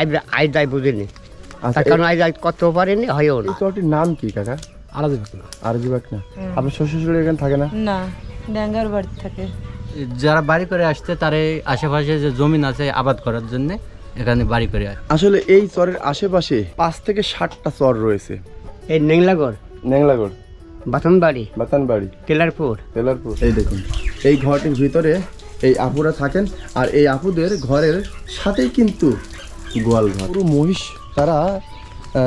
I I যাই বুঝিনি। আচ্ছা তার কারণ আই যাই করতেও পারিনি হয়ও এই না চরটির নাম কি কাকা? আলাদা ব্যাপার না। আরজিবাক না। আপনার শ্বশুর শাশুড়ি এখানে থাকে না? না ড্যাঙ্গার বাড়িতে থাকে। যারা বাড়ি করে আসছে তার এই আশেপাশে যে জমিন আছে আবাদ করার জন্য এখানে বাড়ি করে আসে আসলে এই চরের আশেপাশে পাঁচ থেকে ষাটটা চর রয়েছে। এই নেংলাগড়। নেংলাগড়। বাতনবাড়ি। বাতানবাড়ি। টেলারপুর। তেলারপুর এই দেখুন এই ঘরটির ভিতরে এই আপুরা থাকেন আর এই আপুদের ঘরের সাথেই কিন্তু গোয়াল ঘর পুরো মহিষ তারা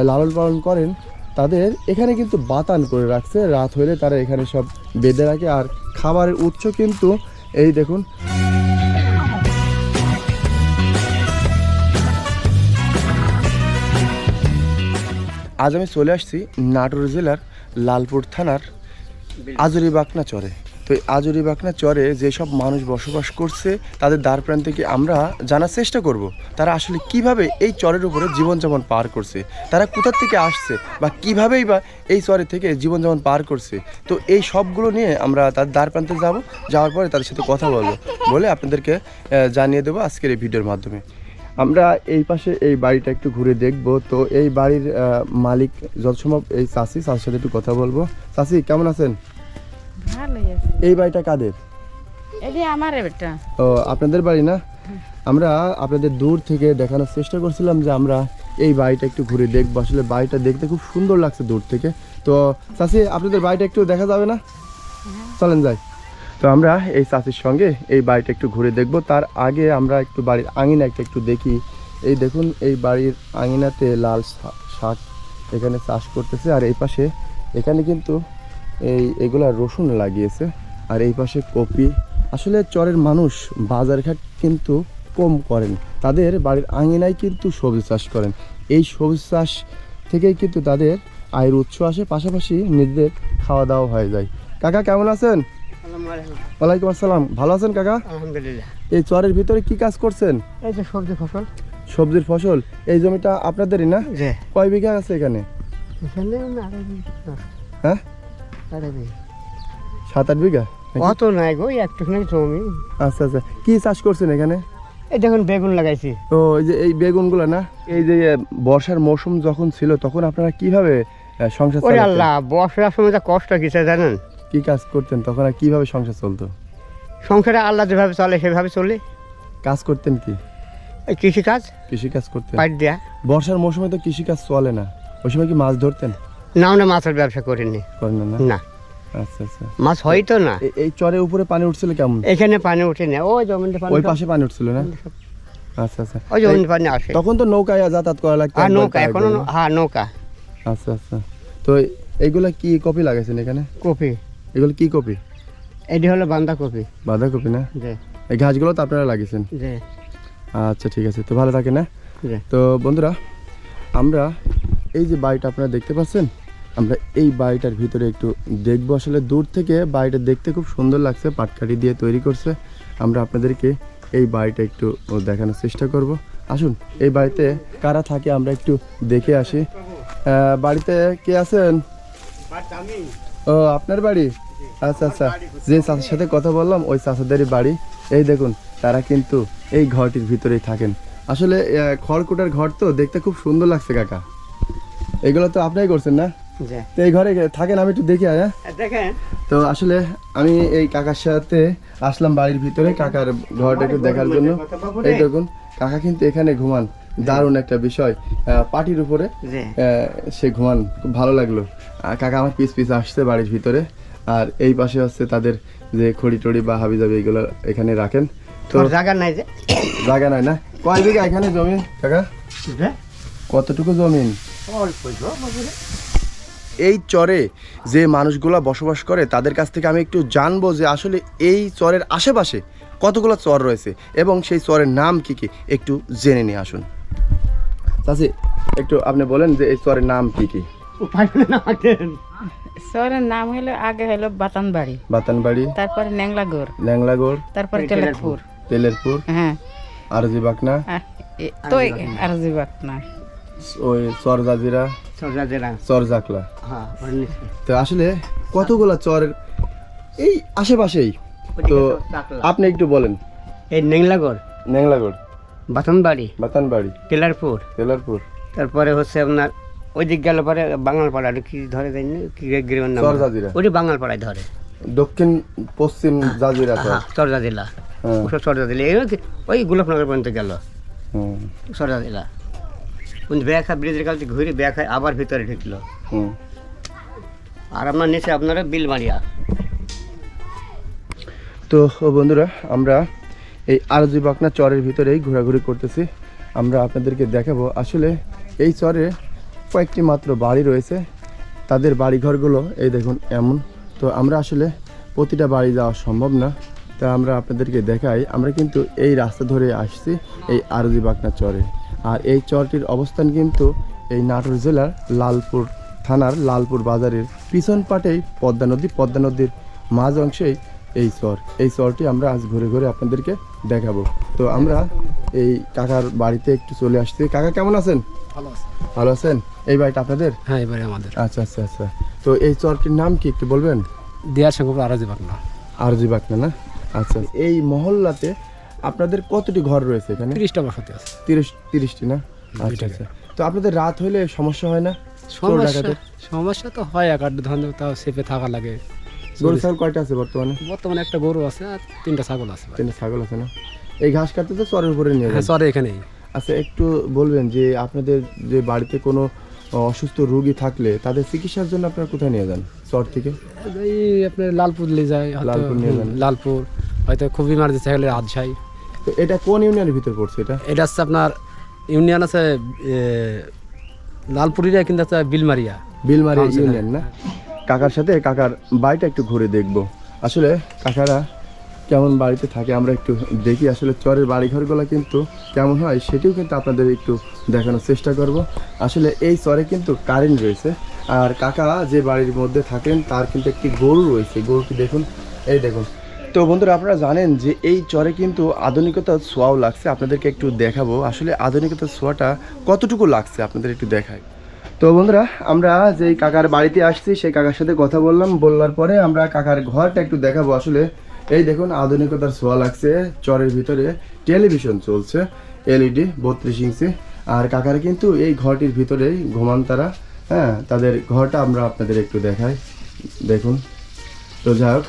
লালন পালন করেন। তাদের এখানে কিন্তু বাতান করে রাখছে। রাত হলে তারা এখানে সব বেঁধে রাখে। আর খাবারের উৎস কিন্তু এই দেখুন। আজ আমি চলে আসছি নাটোর জেলার লালপুর থানার আজুরি বাকনা চরে তো এই আজুরি বাকনা চরে যেসব মানুষ বসবাস করছে, তাদের দ্বার প্রান্ত থেকে আমরা জানার চেষ্টা করব? তারা আসলে কীভাবে এই চরের উপরে জীবনযাপন পার করছে? তারা কোথার থেকে আসছে বা কিভাবেই বা এই চরে থেকে জীবনযাপন পার করছে? তো এই সবগুলো নিয়ে আমরা তার দ্বার প্রান্তে যাব, যাওয়ার পরে তাদের সাথে কথা বলব। বলে আপনাদেরকে জানিয়ে দেবো আজকের এই ভিডিওর মাধ্যমে। আমরা এই পাশে এই বাড়িটা একটু ঘুরে দেখব। তো এই বাড়ির মালিক যত সম্ভব এই চাষি চাষির সাথে একটু কথা বলব। চাষি কেমন আছেন? এই বাড়িটা কাদের? আমার ও আপনাদের বাড়ি না? আমরা আপনাদের দূর থেকে দেখানোর চেষ্টা করছিলাম যে আমরা এই বাড়িটা একটু ঘুরে দেখব। আসলে বাড়িটা দেখতে খুব সুন্দর লাগছে দূর থেকে। তো চাষি আপনাদের বাড়িটা একটু দেখা যাবে না? চলেন যাই। তো আমরা এই চাষির সঙ্গে এই বাড়িটা একটু ঘুরে দেখব। তার আগে আমরা একটু বাড়ির আঙিনা একটা একটু দেখি। এই দেখুন এই বাড়ির আঙিনাতে লাল শাক এখানে চাষ করতেছে। আর এই পাশে এখানে কিন্তু এই এগুলা রসুন লাগিয়েছে। আর এই পাশে কপি। আসলে চরের মানুষ বাজারঘাট কিন্তু কম করেন। তাদের বাড়ির আঙিনায় কিন্তু সবজি চাষ করেন। এই সবজি চাষ থেকেই কিন্তু তাদের আয়ের উৎস আসে পাশাপাশি নিজেদের খাওয়া দাওয়া হয়ে যায়। কাকা কেমন আছেন? ওয়ালাইকুম আসসালাম। ভালো আছেন কাকা? আলহামদুলিল্লাহ। এই চরের ভিতরে কি কাজ করছেন? এই যে সবজি ফসল। সবজির ফসল। এই জমিটা আপনাদেরই না? কয় বিঘা আছে এখানে? এখানে হ্যাঁ। সাত আট বিঘা অত নাই গো একটুখানি জমি। আচ্ছা আচ্ছা। কি চাষ করছেন এখানে? এই দেখুন বেগুন লাগাইছি। এই যে এই বেগুনগুলো না? এই যে বর্ষার মৌসুম যখন ছিল তখন আপনারা কীভাবে সংসার ওরে? আল্লাহ বর্ষার সময় যা কষ্ট কিসে জানেন? কি কাজ করতেন? তখন আর কীভাবে সংসার চলতো? সংসারে আল্লাহ যেভাবে চলে সেভাবে চলে। কাজ করতেন কি? এই কৃষিকাজ? কৃষি কাজ করতেন দেয়া। বর্ষার মৌসুমে তো কৃষি কাজ চলে না। ওই সময় কি মাছ ধরতেন? না আমরা মাছের ব্যবসা করিনি। করেন না, আচ্ছা আচ্ছা। মাছ হয়তো না। এ- এই চরের উপরে পানি উঠছিল কেমন? এখানে পানি উঠে না। ওই জমিতে পানি ওই পাশে পানি উঠছিল না? আচ্ছা আচ্ছা। ওই জমিতে পানি আসে। তখন তো নৌকায় যাতায়াত করা লাগতো আর একবার নৌকা এখনও করে। হ্যাঁ নৌকা। আচ্ছা আচ্ছা। তো এইগুলা কি কপি লাগাইছেন এখানে? কপি। এগুলো কি কপি? এটি হলো বাঁধাকপি। বাঁধাকপি না? যে এই গাছগুলো তো আপনারা লাগিয়েছেন? যে আচ্ছা ঠিক আছে। তো ভালো থাকে না যে তো বন্ধুরা আমরা এই যে বাড়িটা আপনারা দেখতে পাচ্ছেন আমরা এই বাড়িটার ভিতরে একটু দেখব। আসলে দূর থেকে বাড়িটা দেখতে খুব সুন্দর লাগছে পাটকাঠি দিয়ে তৈরি করছে। আমরা আপনাদেরকে এই বাড়িটা একটু দেখানোর চেষ্টা করব। আসুন, এই বাড়িতে কারা থাকে আমরা একটু দেখে আসি। বাড়িতে কে আছেন? ও, আপনার বাড়ি? আচ্ছা আচ্ছা যে চাচার সাথে কথা বললাম, ওই চাচাদেরই বাড়ি। এই দেখুন, তারা কিন্তু এই ঘরটির ভিতরেই থাকেন। আসলে খড়কুটার ঘর তো দেখতে খুব সুন্দর লাগছে, কাকা। এগুলো তো আপনাই করছেন না? তো এই ঘরে থাকেন আমি একটু দেখি হ্যাঁ? দেখেন। তো আসলে আমি এই কাকার সাথে আসলাম বাড়ির ভিতরে কাকার ঘরটা একটু দেখার জন্য। এই দেখুন কাকা কিন্তু এখানে ঘুমান। দারুণ একটা বিষয়। পাটির উপরে সে ঘুমান। খুব ভালো লাগল। আর কাকা আমার পিস পিস আসছে বাড়ির ভিতরে। আর এই পাশে হচ্ছে তাদের যে খড়ি টড়ি বা হাবি জাবি এগুলো এখানে রাখেন। তো জায়গা নাই যে? জায়গা নাই না? কয় বিঘা এখানে জমি কাকা? কতটুকু জমিন অল্প। এই চরে যে মানুষগুলা বসবাস করে তাদের কাছ থেকে আমি একটু জানব যে আসলে এই চরের আশেপাশে কতগুলো চর রয়েছে এবং সেই চরের নাম কি কি? একটু জেনে নিয়ে আসুন। চাচি একটু আপনি বলেন যে এই চরের নাম কি কি? উপায় না আমাদের। শহরের নাম হলো আগে হলো বাতানবাড়ি। বাতানবাড়ি তারপরে ন্যাংলাগড় ল্যাংলাগড় তারপরে টেলারপুর তেলেরপুর। হ্যাঁ। আরজি বাকনা আর তো আর জিবাক না ওই চর জাজিরা। সোজা জেলা। চর হ্যাঁ, তো আসলে কতগুলা চরের এই আশেপাশেই? তো। আপনি একটু বলেন। এই নেংলাগড়। ন্যাংলাগড় বাথনবাড়ি বাতানবাড়ি। টেলারপুর। তেলারপুর তারপরে হচ্ছে আপনার ওই দিক গেল পরে বাঙালপাড়া কি ধরে জানি কি গ্রামের নাম? চরজাজিরা। ওটি বাঙালপাড়ায় ধরে। দক্ষিণ পশ্চিম জাজিরা তো? হ্যাঁ চরজা জেলা হ্যাঁ। ওসব চরজা জেলা ওই গোলাপনগর পর্যন্ত গেল। চরজা জেলা কিন্তু ব্যাখ্যা ব্রিজের কাছে ঘুরে ব্যাখ্যায় আবার ভিতরে ঢুকলো। আর আপনার নিচে আপনারা বিলমারিয়া তো ও বন্ধুরা আমরা এই আরজি বাকনা চরের ভিতরেই ঘোরাঘুরি করতেছি। আমরা আপনাদেরকে দেখাবো আসলে এই চরে কয়েকটি মাত্র বাড়ি রয়েছে। তাদের বাড়িঘরগুলো এই দেখুন এমন। তো আমরা আসলে প্রতিটা বাড়ি যাওয়া সম্ভব না। তা আমরা আপনাদেরকে দেখাই। আমরা কিন্তু এই রাস্তা ধরে আসছি এই আরজি বাকনা চরে। আর এই চরটির অবস্থান কিন্তু এই নাটোর জেলার লালপুর থানার লালপুর বাজারের পিছন পাটেই পদ্মা নদী পদ্মা নদীর মাঝ অংশেই এই চর। এই চরটি আমরা আজ ঘুরে ঘুরে আপনাদেরকে দেখাবো। তো আমরা এই কাকার বাড়িতে একটু চলে আসছি। কাকা কেমন আছেন? ভালো আছেন? এই বাড়িটা আপনাদের? হ্যাঁ এবারে আমাদের। আচ্ছা আচ্ছা আচ্ছা। তো এই চরটির নাম কি একটু বলবেন? দেয়ার সঙ্গে আরও যাবার না আরজি বাকনা না? আচ্ছা এই মহল্লাতে আপনাদের কতটি ঘর রয়েছে এখানে? তিরিশটা বসতি আছে। তিরিশ তিরিশটি না? আচ্ছা আচ্ছা। তো আপনাদের রাত হলে সমস্যা হয় না? চোর সমস্যা ডাকাতের? সমস্যা তো হয় এক আট ধরনের তাও সেপে থাকা লাগে। গরু ছাগল কয়টা আছে বর্তমানে? বর্তমানে একটা গরু আছে আর তিনটা ছাগল আছে ভাই। তিনটা ছাগল আছে না? এই ঘাস কাটতে তো চরের উপরে নিয়ে হ্যাঁ যান। চরে এখানেই। আচ্ছা একটু বলবেন যে আপনাদের যে বাড়িতে কোনো অসুস্থ রোগী থাকলে তাদের চিকিৎসার জন্য আপনারা কোথায় নিয়ে যান? চর থেকে? এই আপনার লালপুর নিয়ে যায় হয়তো, লালপুর নিয়ে যান। হুম, লালপুর। হয়তো খুব ইমার্জেন্সি থাকলে রাজশাহী। তো এটা কোন ইউনিয়নের ভিতর পড়ছে এটা? এটা হচ্ছে আপনার ইউনিয়ন আছে লালপুরিরা কিন্তু আছে বিলমারিয়া। বিলমারিয়া ইউনিয়ন না? কাকার সাথে কাকার বাড়িটা একটু ঘুরে দেখব। আসলে কাকারা কেমন বাড়িতে থাকে আমরা একটু দেখি। আসলে চরের বাড়িঘরগুলো কিন্তু কেমন হয় সেটিও কিন্তু আপনাদের একটু দেখানোর চেষ্টা করব। আসলে এই চরে কিন্তু কারেন্ট রয়েছে। আর কাকা যে বাড়ির মধ্যে থাকেন তার কিন্তু একটি গরু রয়েছে। গরুটি দেখুন এই দেখুন তো বন্ধুরা আপনারা জানেন যে এই চরে কিন্তু আধুনিকতার ছোঁয়াও লাগছে। আপনাদেরকে একটু দেখাবো। আসলে আধুনিকতার ছোঁয়াটা কতটুকু লাগছে আপনাদের একটু দেখায় তো বন্ধুরা, আমরা যেই কাকার বাড়িতে আসছি, সেই কাকার সাথে কথা বললাম। বললার পরে আমরা কাকার ঘরটা একটু দেখাবো। আসলে এই দেখুন, আধুনিকতার ছোঁয়া লাগছে। চরের ভিতরে টেলিভিশন চলছে, এলইডি, বত্রিশ ইঞ্চি। আর কাকার কিন্তু এই ঘরটির ভিতরেই ঘুমান তারা। হ্যাঁ তাদের ঘরটা আমরা আপনাদের একটু দেখাই। দেখুন। তো যাই হোক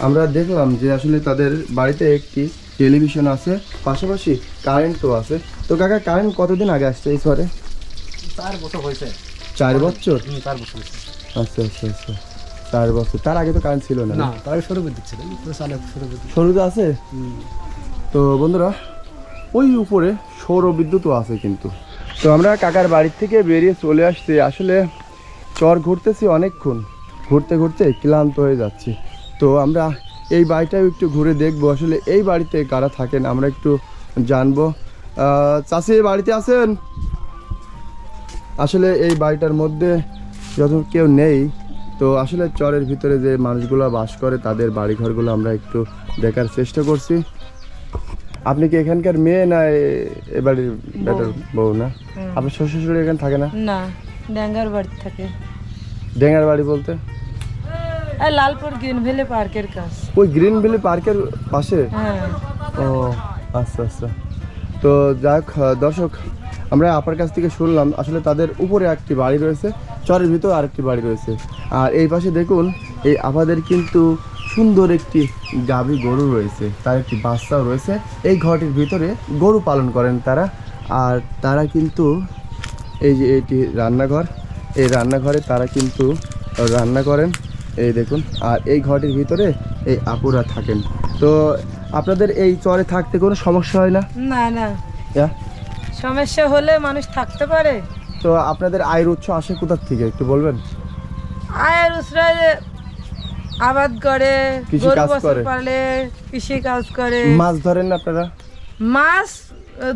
আমরা দেখলাম যে আসলে তাদের বাড়িতে একটি টেলিভিশন আছে পাশাপাশি কারেন্টও আছে। তো কাকা কারেন্ট কতদিন আগে আসছে এই শহরে? চার বছর হয়েছে। চার বছর? চার বছর আচ্ছা আচ্ছা আচ্ছা। চার বছর। তার আগে তো কারেন্ট ছিল না? না তার সরু বিদ্যুৎ ছিল। সরু আছে? তো বন্ধুরা ওই উপরে সৌর বিদ্যুৎও আছে কিন্তু। তো আমরা কাকার বাড়ির থেকে বেরিয়ে চলে আসছি। আসলে চর ঘুরতেছি অনেকক্ষণ। ঘুরতে ঘুরতে ক্লান্ত হয়ে যাচ্ছি। তো আমরা এই বাড়িটাও একটু ঘুরে দেখব। আসলে এই বাড়িতে কারা থাকেন আমরা একটু জানব। চাষি বাড়িতে আছেন? আসলে এই বাড়িটার মধ্যে যত কেউ নেই তো আসলে চরের ভিতরে যে মানুষগুলো বাস করে তাদের বাড়িঘরগুলো আমরা একটু দেখার চেষ্টা করছি। আপনি কি এখানকার মেয়ে না এ- এ বাড়ির বেটার বউ। না? আপনার শ্বশুর এখানে থাকে না? না ড্যাঙ্গার বাড়ি থাকে। ডেঙ্গার বাড়ি বলতে? লালপুর গ্রিন ভ্যালি পার্কের কাছ ওই গ্রিন ভ্যালি পার্কের পাশে? হ্যাঁ। ও আচ্ছা আচ্ছা। তো যাক দর্শক আমরা আপার কাছ থেকে শুনলাম আসলে তাদের উপরে একটি বাড়ি রয়েছে চরের ভিতর আরেকটি বাড়ি রয়েছে। আর এই পাশে দেখুন এই আপাদের কিন্তু সুন্দর একটি গাভী গরু রয়েছে তার একটি বাচ্চাও রয়েছে। এই ঘরটির ভিতরে গরু পালন করেন তারা আর তারা কিন্তু এই যে এটি রান্নাঘর এই রান্নাঘরে তারা কিন্তু রান্না করেন। এই দেখুন আর এই ঘরটির ভিতরে এই আপুরা থাকেন। তো আপনাদের এই চরে থাকতে কোনো সমস্যা হয় না? না না। সমস্যা হলে মানুষ থাকতে পারে। তো আপনাদের আয়ের উৎস আসে কোথার থেকে একটু বলবেন? আয়ের যে আবাদ করে কৃষি কাজ করে। পালে কৃষি কাজ করে। মাছ ধরেন না আপনারা? মাছ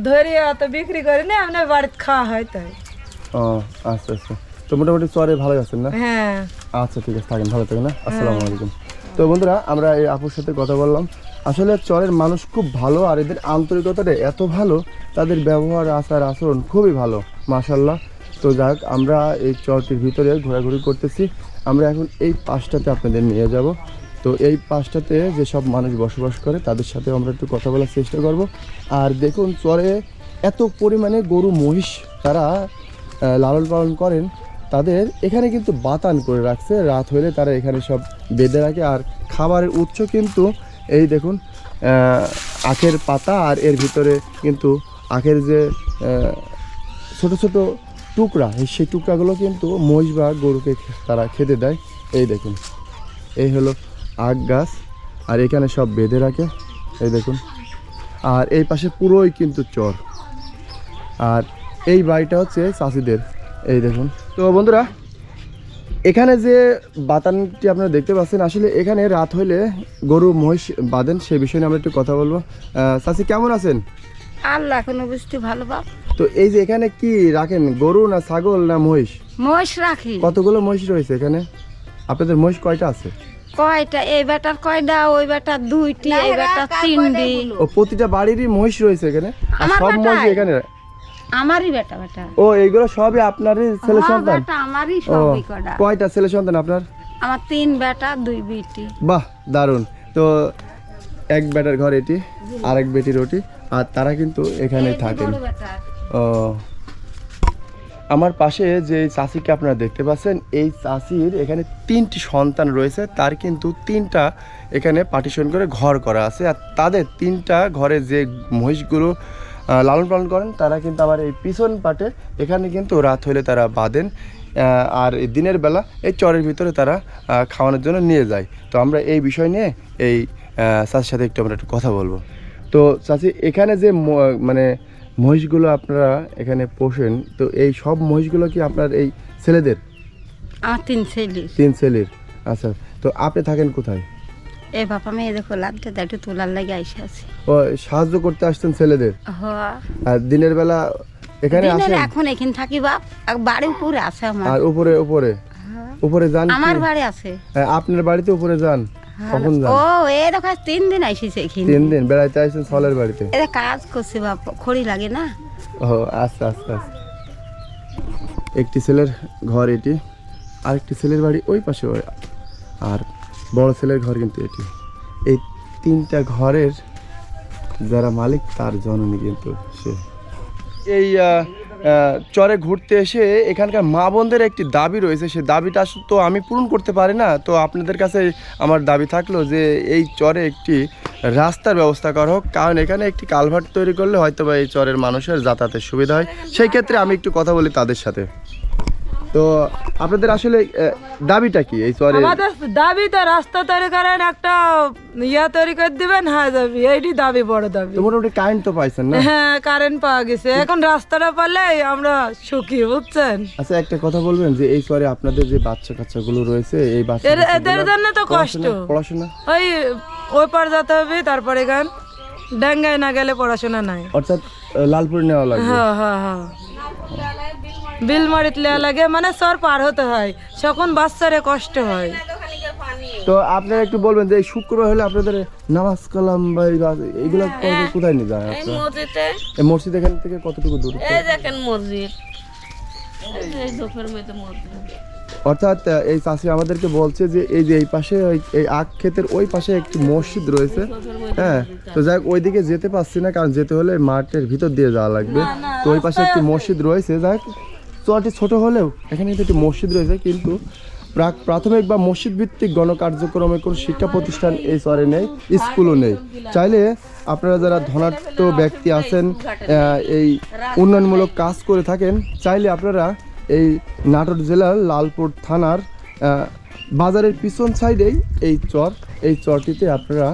ধরে অত বিক্রি করে না আপনার বাড়িতে খাওয়া হয় তাই। ও আচ্ছা আচ্ছা। তো মোটামুটি চরে ভালো আছেন না? হ্যাঁ। আচ্ছা ঠিক আছে থাকেন ভালো থাকেন আসসালামু আলাইকুম। তো বন্ধুরা আমরা এই আপুর সাথে কথা বললাম। আসলে চরের মানুষ খুব ভালো আর এদের আন্তরিকতাটা এত ভালো তাদের ব্যবহার আচার আচরণ খুবই ভালো মাশাল্লাহ তো যাক আমরা এই চরটির ভিতরে ঘোরাঘুরি করতেছি। আমরা এখন এই পাশটাতে আপনাদের নিয়ে যাব। তো এই পাশটাতে যেসব মানুষ বসবাস করে তাদের সাথে আমরা একটু কথা বলার চেষ্টা করব। আর দেখুন চরে এত পরিমাণে গরু মহিষ তারা লালন পালন করেন। তাদের এখানে কিন্তু বাতান করে রাখছে। রাত হলে তারা এখানে সব বেঁধে রাখে। আর খাবারের উৎস কিন্তু এই দেখুন আখের পাতা আর এর ভিতরে কিন্তু আখের যে ছোট ছোট টুকরা সেই টুকরাগুলো কিন্তু মহিষ বা গরুকে তারা খেতে দেয়। এই দেখুন, এই হলো আখ গাছ। আর এখানে সব বেঁধে রাখে। এই দেখুন, আর এই পাশে পুরোই কিন্তু চর। আর এই বাড়িটা হচ্ছে চাষিদের এই দেখুন। তো বন্ধুরা এখানে যে বাতানটি আপনারা দেখতে পাচ্ছেন আসলে এখানে রাত হইলে গরু মহিষ বাঁধেন সেই বিষয়ে নিয়ে আমরা একটু কথা বলব। চাচি কেমন আছেন? আল্লাহ কোনো বুঝতে ভালো বাপ। তো এই যে এখানে কি রাখেন গরু না ছাগল না মহিষ? মহিষ রাখি। কতগুলো মহিষ রয়েছে এখানে? আপনাদের মহিষ কয়টা আছে? কয়টা? এই বেটার কয়টা ওই বেটার দুইটি এই বেটার তিনটি। ও প্রতিটা বাড়িরই মহিষ রয়েছে এখানে? আর সব মহিষ এখানে আমারই বেটা বেটা। ও এইগুলো সবই আপনারই ছেলে হ্যাঁ, সন্তান? বেটা আমারই সবই কটা। কয়টা ছেলে সন্তান আপনার? আমার তিন বেটা দুই বিটি। বাহ দারুণ। তো এক বেটার ঘর এটি আর এক বেটির ওটি আর তারা কিন্তু এখানে থাকেন। ও। আমার পাশে যে চাষিকে আপনারা দেখতে পাচ্ছেন এই চাষির এখানে তিনটি সন্তান রয়েছে। তার কিন্তু তিনটা এখানে পার্টিশন করে ঘর করা আছে আর তাদের তিনটা ঘরে যে মহিষগুলো লালন পালন করেন তারা কিন্তু আবার এই পিছন পাটে এখানে কিন্তু রাত হলে তারা বাঁধেন আর এই দিনের বেলা এই চরের ভিতরে তারা খাওয়ানোর জন্য নিয়ে যায়। তো আমরা এই বিষয় নিয়ে এই চাষির সাথে একটু আমরা একটু কথা বলব। তো চাচি এখানে যে মানে মহিষগুলো আপনারা এখানে পোষেন তো এই সব মহিষগুলো কি আপনার এই ছেলেদের? তিন তিন ছেলের আচ্ছা। তো আপনি থাকেন কোথায়? এই বাপা মেয়ে দেখো লাগতে একটু তোলার লাগে আইসে আছে। ও সাহায্য করতে আসতেন ছেলেদের? হ্যাঁ। আর দিনের বেলা এখানে আসেন? এখন এখানে থাকি বাপ আর বাড়ি উপরে আছে আমার। আর উপরে উপরে? উপরে যান আমার বাড়ি আছে। হ্যাঁ, আপনার বাড়িতে উপরে যান। কখন যান? ও এ দেখো তিন দিন আইসিছে এখানে। তিন দিন বেড়াইতে ছলের বাড়িতে? এটা কাজ করছে বাপ খড়ি লাগে না। ও আচ্ছা আচ্ছা একটি ছেলের ঘর এটি আরেকটি ছেলের বাড়ি ওই পাশে আর বড় ছেলের ঘর কিন্তু এটি। এই তিনটা ঘরের যারা মালিক, তার জননী কিন্তু সে। এই চরে ঘুরতে এসে এখানকার মা বোনদের একটি দাবি রয়েছে। সে দাবিটা তো আমি পূরণ করতে পারি না। তো আপনাদের কাছে আমার দাবি থাকল যে এই চরে একটি রাস্তার ব্যবস্থা করা হোক। কারণ এখানে একটি কালভার্ট তৈরি করলে হয়তো বা এই চরের মানুষের যাতায়াতের সুবিধা হয়। সেই ক্ষেত্রে আমি একটু কথা বলি তাদের সাথে। তো আপনাদের আসলে দাবিটা কি এই চরে আমাদের দাবি তো রাস্তা তৈরি করেন একটা ইয়া তৈরি করে দিবেন হ্যাঁ দাবি এইটি দাবি বড় দাবি। তো মোটামুটি কারেন্ট তো পাইছেন না? হ্যাঁ কারেন্ট পাওয়া গেছে। এখন রাস্তাটা পারলে আমরা সুখী বুঝছেন? আচ্ছা একটা কথা বলবেন যে এই চরে আপনাদের যে বাচ্চা কাচ্চাগুলো রয়েছে এই বাচ্চা এদের জন্য তো কষ্ট। পড়াশোনা- পড়াশোনা ওই ওই পার যেতে হবে তারপরে গান। ডেঙ্গায় না গেলে পড়াশোনা নাই। অর্থাৎ লালপুর নেওয়া লাগবে। হ্যাঁ হ্যাঁ হ্যাঁ। বিল মারিত লেয়া লাগে মানে সর পার হতে হয়। তখন বাচ্চারে কষ্ট হয়। তো আপনারা একটু বলবেন যে শুক্রবার হলে আপনাদের নামাজ কালাম বা এই রাত- এইগুলো কোথায় নিয়ে যায় আপনারা? মসজিদে। এই মসজিদ এখান থেকে কতটুকু দূর? এই দেখেন মসজিদ। অর্থাৎ এই চাষি আমাদেরকে বলছে যে এই যে এই পাশে ওই- এই আখ ক্ষেতের ওই পাশে একটি মসজিদ রয়েছে। হ্যাঁ তো যাই ওইদিকে যেতে পারছি না কারণ যেতে হলে মাঠের ভিতর দিয়ে যাওয়া লাগবে। তো ওই পাশে একটি মসজিদ রয়েছে যাই চরটি ছোট হলেও এখানে কিন্তু একটি মসজিদ রয়েছে, কিন্তু প্রাক প্রাথমিক বা মসজিদ ভিত্তিক গণকার্যক্রমে কোনো শিক্ষা প্রতিষ্ঠান এই চরে নেই, স্কুলও নেই। চাইলে আপনারা যারা ধনাঢ্য ব্যক্তি আছেন এই উন্নয়নমূলক কাজ করে থাকেন, চাইলে আপনারা এই নাটোর জেলার লালপুর থানার বাজারের পিছন সাইডেই এই চর এই চরটিতে আপনারা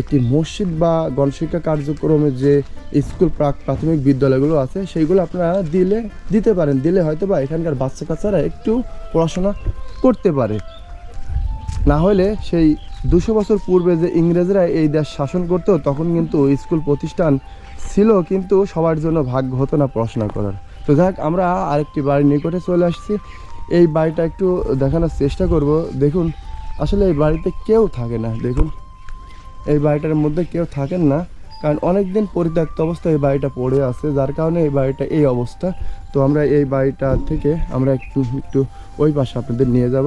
একটি মসজিদ বা গণশিক্ষা কার্যক্রমের যে স্কুল প্রাক প্রাথমিক বিদ্যালয়গুলো আছে, সেইগুলো আপনারা দিলে, দিতে পারেন। দিলে হয়তো বা এখানকার বাচ্চা কাচ্চারা একটু পড়াশোনা করতে পারে। না হলে সেই দুশো বছর পূর্বে যে ইংরেজরা এই দেশ শাসন করতো, তখন কিন্তু স্কুল প্রতিষ্ঠান ছিল, কিন্তু সবার জন্য ভাগ্য হতো না পড়াশোনা করার। তো যাক আমরা আরেকটি বাড়ির নিকটে চলে আসছি। এই বাড়িটা একটু দেখানোর চেষ্টা করব। দেখুন, আসলে এই বাড়িতে কেউ থাকে না। দেখুন। এই বাড়িটার মধ্যে কেউ থাকেন না। কারণ অনেক দিন পরিত্যক্ত অবস্থায় এই বাড়িটা পড়ে আছে। যার কারণে এই বাড়িটা এই অবস্থা। তো আমরা এই বাড়িটা থেকে আমরা একটু একটু ওই পাশে আপনাদের নিয়ে যাব।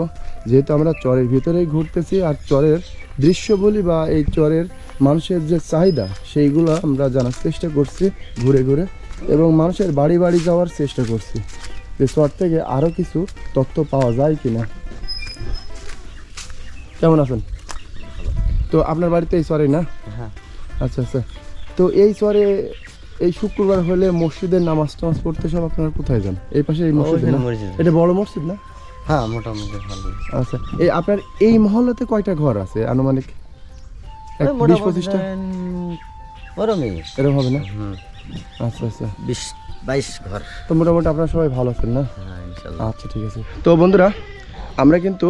যেহেতু আমরা চরের ভিতরেই ঘুরতেছি আর চরের দৃশ্য বলি বা এই চরের মানুষের যে চাহিদা, সেইগুলো আমরা জানার চেষ্টা করছি ঘুরে ঘুরে এবং মানুষের বাড়ি বাড়ি যাওয়ার চেষ্টা করছি। যে চর থেকে আরও কিছু তথ্য পাওয়া যায় কিনা। কেমন আছেন? তো আপনার বাড়িতে এই চরে না? হ্যাঁ। আচ্ছা আচ্ছা। তো এই চরে এই শুক্রবার হলে মসজিদের নামাজ টামাজ পড়তে সব আপনারা কোথায় যান? এই পাশে এই মসজিদ না? এটা বড় মসজিদ না? হ্যাঁ মোটামুটি ভালো। আচ্ছা এই আপনার এই মহল্লাতে কয়টা ঘর আছে আনুমানিক? বিশ পঁচিশটা ওরমই। এরকম হবে না? আচ্ছা আচ্ছা। বিশ বাইশ ঘর। তো মোটামুটি আপনারা সবাই ভালো আছেন না? হ্যাঁ আচ্ছা ঠিক আছে। তো বন্ধুরা আমরা কিন্তু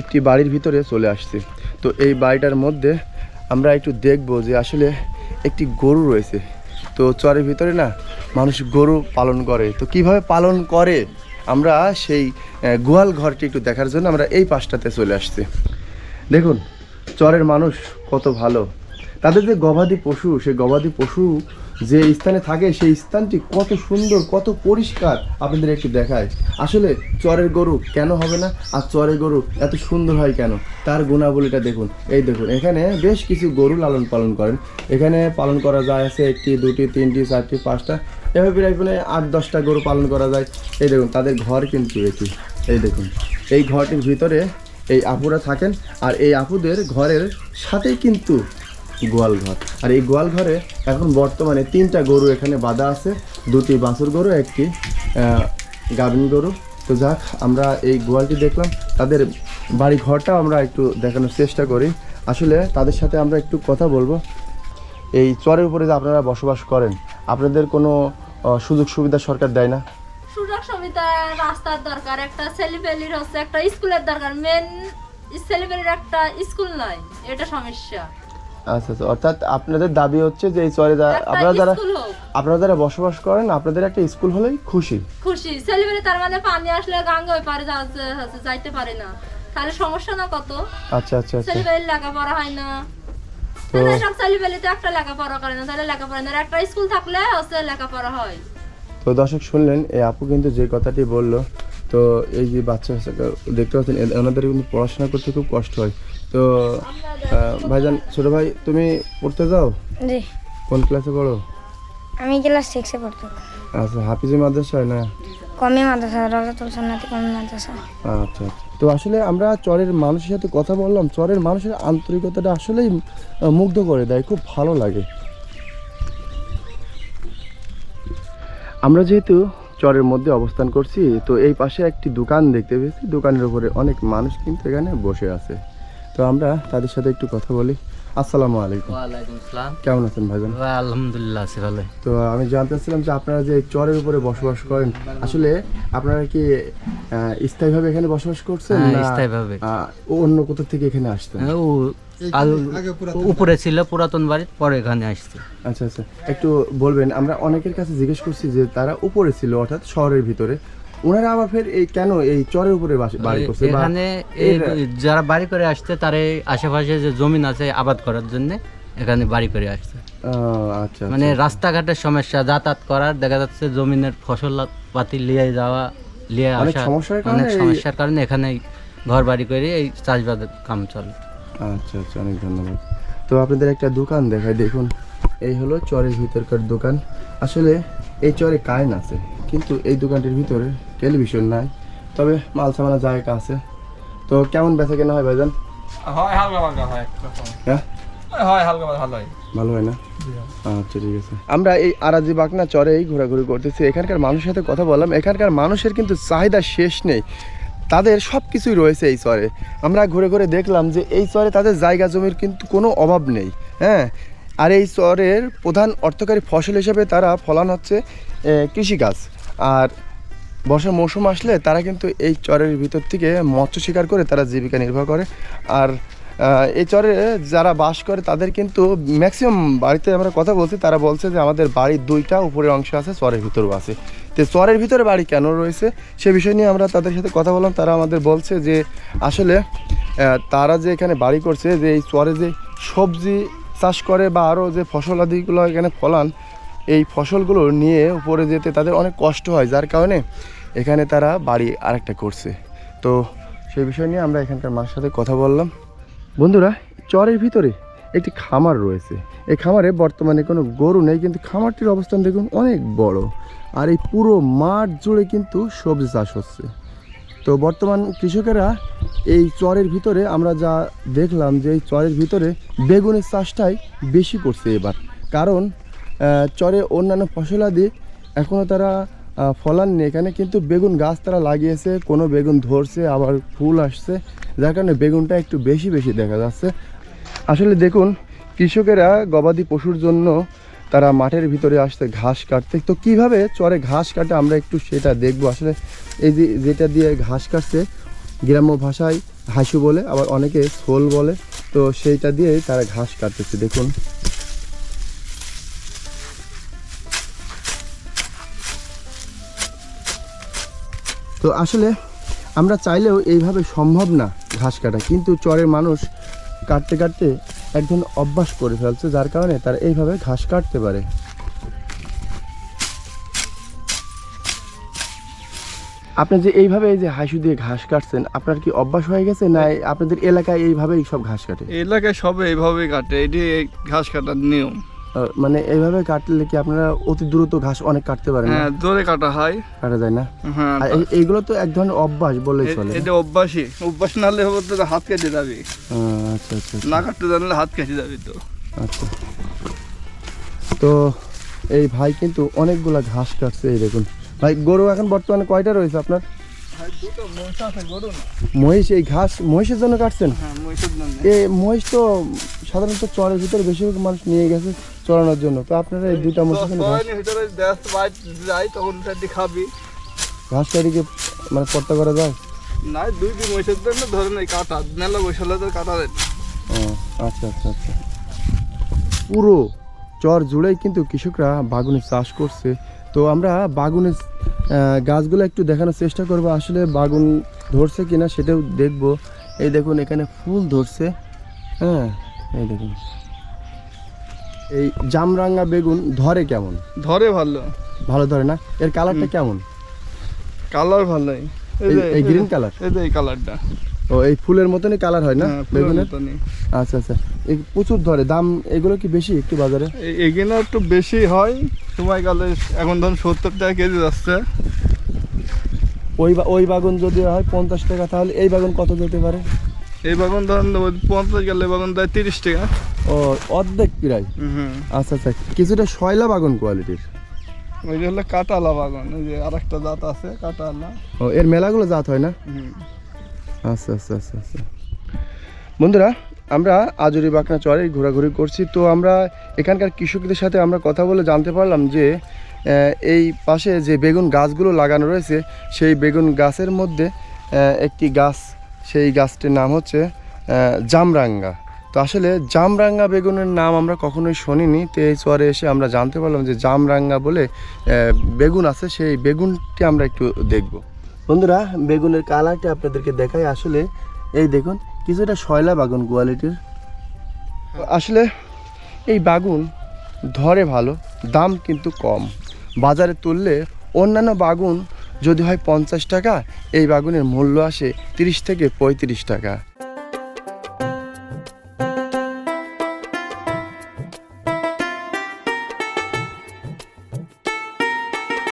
একটি বাড়ির ভিতরে চলে আসছি। তো এই বাড়িটার মধ্যে আমরা একটু দেখব যে আসলে একটি গরু রয়েছে। তো চরের ভিতরে না মানুষ গরু পালন করে। তো কীভাবে পালন করে? আমরা সেই গোয়াল ঘরটি একটু দেখার জন্য আমরা এই পাশটাতে চলে আসছি। দেখুন, চরের মানুষ কত ভালো। তাদের যে গবাদি পশু, সেই গবাদি পশু যে স্থানে থাকে, সেই স্থানটি কত সুন্দর, কত পরিষ্কার আপনাদের একটু দেখায় আসলে চরের গরু কেন হবে না? আর চরের গরু এত সুন্দর হয় কেন? তার গুণাবলীটা দেখুন। এই দেখুন, এখানে বেশ কিছু গরু লালন পালন করেন। এখানে পালন করা যায় আছে একটি, দুটি, তিনটি, চারটি, পাঁচটা, এভাবে প্রায় মানে আট, দশটা গরু পালন করা যায়। এই দেখুন, তাদের ঘর কিন্তু এটি। এই দেখুন, এই ঘরটির ভিতরে এই আপুরা থাকেন। আর এই আপুদের ঘরের সাথেই কিন্তু গোয়াল ঘর আর এই গোয়াল ঘরে এখন বর্তমানে তিনটা গরু এখানে বাঁধা আছে। দুটি বাছুর গরু, একটি গাভিন গরু। তো যাক, আমরা এই গোয়ালটি দেখলাম। তাদের বাড়ি ঘরটা আমরা একটু দেখানোর চেষ্টা করি। আসলে তাদের সাথে আমরা একটু কথা বলব। এই চরের উপরে যে আপনারা বসবাস করেন, আপনাদের কোনো সুযোগ সুবিধা সরকার দেয় না? সুযোগ সুবিধা রাস্তার দরকার, একটা ছেলেপেলির হচ্ছে, একটা স্কুলের দরকার। মেন ছেলেপেলির একটা স্কুল নাই এটা সমস্যা। আচ্ছা আচ্ছা। অর্থাৎ আপনাদের দাবি হচ্ছে যে এই চরে আপনারা যারা আপনারা যারা বসবাস করেন আপনাদের একটা স্কুল হলেই খুশি। খুশি। তার মানে পানি আসলে গাঙ্গে ওই পারে যাইতে পারে না। তাহলে সমস্যা না কত? আচ্ছা আচ্ছা আচ্ছা। লেখাপড়া হয় না। তো সব ছেলেপেলে তো একটা লেখাপড়া করে না। তাহলে লেখাপড়া না একটা স্কুল থাকলে হচ্ছে লেখাপড়া হয়। তো দর্শক শুনলেন এই আপু কিন্তু যে কথাটি বলল তো এই যে বাচ্চা দেখতে পাচ্ছেন ওনাদের কিন্তু পড়াশোনা করতে খুব কষ্ট হয়। তো ভাইজান ছোট ভাই তুমি পড়তে যাও? জি। কোন ক্লাসে পড়ো? আমি ক্লাস সিক্সে পড়তো। আচ্ছা হাফিজি মাদ্রাসায় না? কমই মাদ্রাসা রজাতুল সন্ন্যাতি কমই মাদ্রাসা। আচ্ছা আচ্ছা। তো আসলে আমরা চরের মানুষের সাথে কথা বললাম চরের মানুষের আন্তরিকতাটা আসলেই মুগ্ধ করে দেয় খুব ভালো লাগে। আমরা যেহেতু চরের মধ্যে অবস্থান করছি তো এই পাশে একটি দোকান দেখতে পেয়েছি। দোকানের উপরে অনেক মানুষ কিন্তু এখানে বসে আছে। তো আমরা তাদের সাথে একটু কথা বলি। আসসালামু আলাইকুম। ওয়ালাইকুম আসসালাম। কেমন আছেন ভাইজান? আলহামদুলিল্লাহ আছি ভালো। তো আমি জানতে চাচ্ছিলাম যে আপনারা যে চরের উপরে বসবাস করেন আসলে আপনারা কি স্থায়ীভাবে এখানে বসবাস করছেন হ্যাঁ, না স্থায়ীভাবে। অন্য কোথা থেকে এখানে আসছেন হ্যাঁ, ও উপরে ছিল পুরাতন বাড়ি পরে এখানে আসছে। আচ্ছা আচ্ছা। একটু বলবেন আমরা অনেকের কাছে জিজ্ঞেস করছি যে তারা উপরে ছিল অর্থাৎ শহরের ভিতরে। ওনারা আবার ফের এই কেন এই চরের উপরে বাড়ি করছে এখানে যারা বাড়ি করে আসছে তার আশেপাশে যে জমিন আছে আবাদ করার জন্য এখানে বাড়ি করে আসছে। আচ্ছা মানে রাস্তাঘাটের সমস্যা যাতায়াত করার দেখা যাচ্ছে জমিনের ফসল পাতি নিয়ে যাওয়া নিয়ে অনেক আসা অনেক সমস্যার কারণে এখানে ঘর বাড়ি করে এই চাষবাদের কাম চলে। আচ্ছা আচ্ছা অনেক ধন্যবাদ। তো আপনাদের একটা দোকান দেখায় দেখুন। এই হলো চরের ভিতরকার দোকান। আসলে এই চরে কারেন্ট আছে। কিন্তু এই দোকানটির ভিতরে টেলিভিশন নাই। তবে মাল সামানা জায়গা আছে। তো কেমন বেচা কেনা হয় ভাইজান? হয় হালকা হালকা হয় হ্যাঁ? হয় হালকা ভালো হয় ভালো হয় না? আচ্ছা ঠিক আছে। আমরা এই আরাজি বাগনা চরেই ঘোরাঘুরি করতেছি। এখানকার মানুষের সাথে কথা বললাম। এখানকার মানুষের কিন্তু চাহিদা শেষ নেই। তাদের সব কিছুই রয়েছে এই চরে। আমরা ঘুরে ঘুরে দেখলাম যে এই চরে তাদের জায়গা জমির কিন্তু কোনো অভাব নেই। হ্যাঁ? আর এই চরের প্রধান অর্থকারী ফসল হিসেবে তারা ফলান হচ্ছে কৃষিকাজ। আর বর্ষার মৌসুম আসলে তারা কিন্তু এই চরের ভিতর থেকে মৎস্য শিকার করে তারা জীবিকা নির্বাহ করে। আর এই চরে যারা বাস করে তাদের কিন্তু ম্যাক্সিমাম বাড়িতে আমরা কথা বলছি, তারা বলছে যে আমাদের বাড়ির দুইটা উপরের অংশ আছে, চরের ভিতরেও আছে। তো চরের ভিতরে বাড়ি কেন রয়েছে সে বিষয় নিয়ে আমরা তাদের সাথে কথা বললাম, তারা আমাদের বলছে যে আসলে তারা যে এখানে বাড়ি করছে, যে এই চরে যে সবজি চাষ করে বা আরও যে ফসল আদিগুলো এখানে ফলান এই ফসলগুলো নিয়ে উপরে যেতে তাদের অনেক কষ্ট হয়, যার কারণে এখানে তারা বাড়ি আরেকটা করছে। তো সেই বিষয় নিয়ে আমরা এখানকার মার সাথে কথা বললাম। বন্ধুরা, চরের ভিতরে একটি খামার রয়েছে। এই খামারে বর্তমানে কোনো গরু নেই, কিন্তু খামারটির অবস্থান দেখুন অনেক বড়। আর এই পুরো মাঠ জুড়ে কিন্তু সবজি চাষ হচ্ছে। তো বর্তমান কৃষকেরা এই চরের ভিতরে আমরা যা দেখলাম যে এই চরের ভিতরে বেগুনের চাষটাই বেশি করছে এবার। কারণ চরে অন্যান্য ফসলাদি এখনও তারা আহ, ফলাননি এখানে কিন্তু বেগুন গাছ তারা লাগিয়েছে কোনো বেগুন ধরছে আবার ফুল আসছে। যার কারণে বেগুনটা একটু বেশি বেশি দেখা যাচ্ছে। আসলে দেখুন কৃষকেরা গবাদি পশুর জন্য তারা মাঠের ভিতরে আসতে ঘাস কাটতে। তো কীভাবে চরে ঘাস কাটে আমরা একটু সেটা দেখব। আসলে এই যে যেটা দিয়ে ঘাস কাটছে গ্রাম্য ভাষায় হাসু বলে আবার অনেকে সোল বলে তো সেইটা দিয়েই তারা ঘাস কাটতেছে। দেখুন। তো আসলে আমরা চাইলেও এইভাবে সম্ভব না ঘাস কাটা, কিন্তু চরের মানুষ কাটতে কাটতে একজন অভ্যাস করে ফেলছে, যার কারণে তারা এইভাবে ঘাস কাটতে পারে। আপনি যে এইভাবে এই যে হাসু দিয়ে ঘাস কাটছেন, আপনার কি অভ্যাস হয়ে গেছে না আপনাদের এলাকায় এইভাবেই সব ঘাস কাটে? এলাকায় সবে এইভাবেই কাটে, এটি ঘাস কাটার নিয়ম। মানে এইভাবে কাটলে কি আপনারা অতি দ্রুত ঘাস অনেক কাটতে পারেন হ্যাঁ জোরে কাটা হয়। কাটা যায় না? হ্যাঁ এইগুলো তো এক ধরনের অভ্যাস এ- চলে। এটা অভ্যাসই। অভ্যাস না হলে হবে তো হাত কেটে যাবে। আচ্ছা আচ্ছা আচ্ছা। না কাটতে জানলে হাত কেটে যাবে তো। আচ্ছা। তো এই ভাই কিন্তু অনেকগুলা ঘাস কাটছে এই দেখুন। ভাই গরু এখন বর্তমানে কয়টা রয়েছে আপনার? মহিষ মহিষ এই ঘাস মহিষের জন্য কাটছেন? হ্যাঁ এই মহিষ তো সাধারণত চরের ভিতরে বেশিরভাগ মানুষ নিয়ে গেছে চড়ানোর জন্য। তো আপনারা এই ঘাস ভিতরে যাই তখন খাবি। ঘাস কাটিকে মানে পর্তা করা যায়? না দুই দিন মহিষের জন্য ধরেন এই কাটা। মেলা বৈশালে তো কাটা যায়। ও আচ্ছা আচ্ছা আচ্ছা। পুরো চর জুড়েই কিন্তু কৃষকরা বাগুনের চাষ করছে। তো আমরা বাগুনের গাছগুলো একটু দেখানোর চেষ্টা করব আসলে বাগুন ধরছে কিনা সেটাও দেখব। এই দেখুন এখানে ফুল ধরছে। হ্যাঁ এই দেখুন। এই জামরাঙ্গা বেগুন ধরে কেমন? ধরে ভালো। ভালো ধরে না? এর কালারটা কেমন? কালার ভালো এই- এই গ্রিন কালার? এই যে এই কালারটা। ও এই ফুলের মতনই কালার হয় না? হ্যাঁ বেগুনের? আচ্ছা আচ্ছা। এই প্রচুর ধরে দাম এগুলো কি বেশি একটু বাজারে? এগুলো একটু বেশি হয়। সময়কালে এখন ধরুন সত্তর টাকা কেজি যাচ্ছে। ওই বা- ওই বাগুন যদি হয় পঞ্চাশ টাকা তাহলে এই বাগুন কত যেতে পারে? এই বাগান ধরেন পঞ্চাশ গেলে বাগান দেয় তিরিশ টাকা। ও অর্ধেক প্রায়? আচ্ছা আচ্ছা। কিছুটা শয়লা বাগুন কোয়ালিটির? ওই হলো কাটালা বাগান ওই যে আর একটা জাত আছে কাটালা ও এর মেলাগুলো জাত হয় না? আচ্ছা আচ্ছা আচ্ছা আচ্ছা। বন্ধুরা, আমরা আজুরি বাঁকনা চরে ঘোরাঘুরি করছি। তো আমরা এখানকার কৃষকদের সাথে আমরা কথা বলে জানতে পারলাম যে এই পাশে যে বেগুন গাছগুলো লাগানো রয়েছে, সেই বেগুন গাছের মধ্যে একটি গাছ, সেই গাছটির নাম হচ্ছে জামরাঙ্গা। তো আসলে জামরাঙ্গা বেগুনের নাম আমরা কখনোই শুনিনি। তো এই চরে এসে আমরা জানতে পারলাম যে জামরাঙ্গা বলে বেগুন আছে, সেই বেগুনটি আমরা একটু দেখব। বন্ধুরা, বেগুনের কালারটা আপনাদেরকে দেখাই। আসলে, এই দেখুন, কিছুটা শয়লা বাগুন কোয়ালিটির আসলে, এই বাগুন ধরে ভালো, দাম কিন্তু কম। বাজারে তুললে অন্যান্য বাগুন যদি হয় পঞ্চাশ টাকা, এই বাগুনের মূল্য আসে তিরিশ থেকে পঁয়ত্রিশ টাকা।